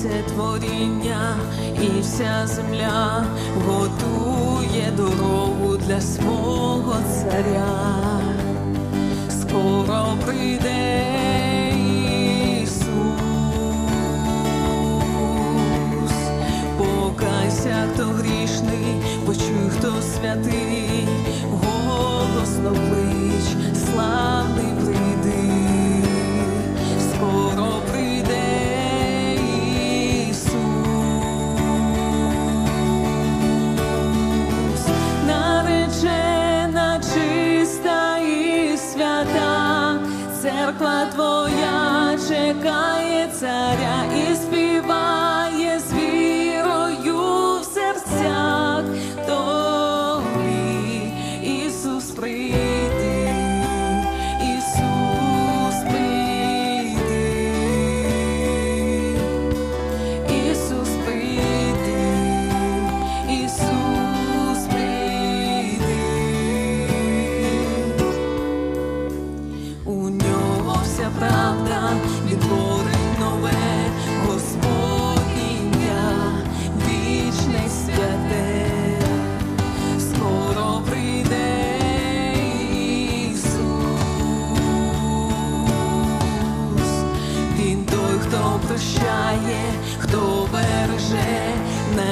все творіння і вся земля готує дорогу для свого царя, скоро прийде Ісус, покайся, хто грішний, почуй, хто святий. церква твоя чекає царя і спів.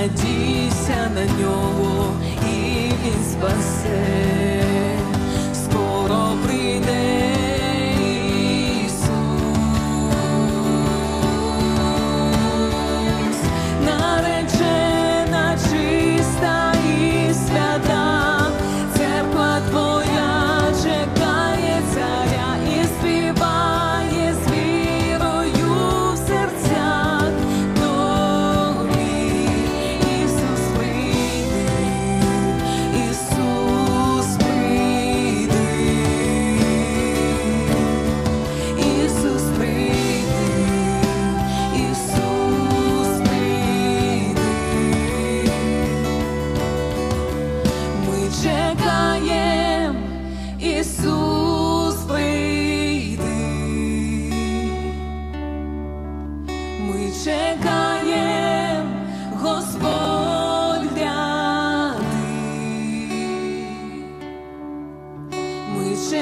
надійся на нього, і він спасе.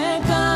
America.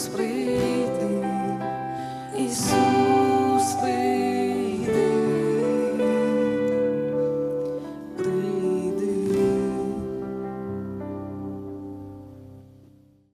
spreekt.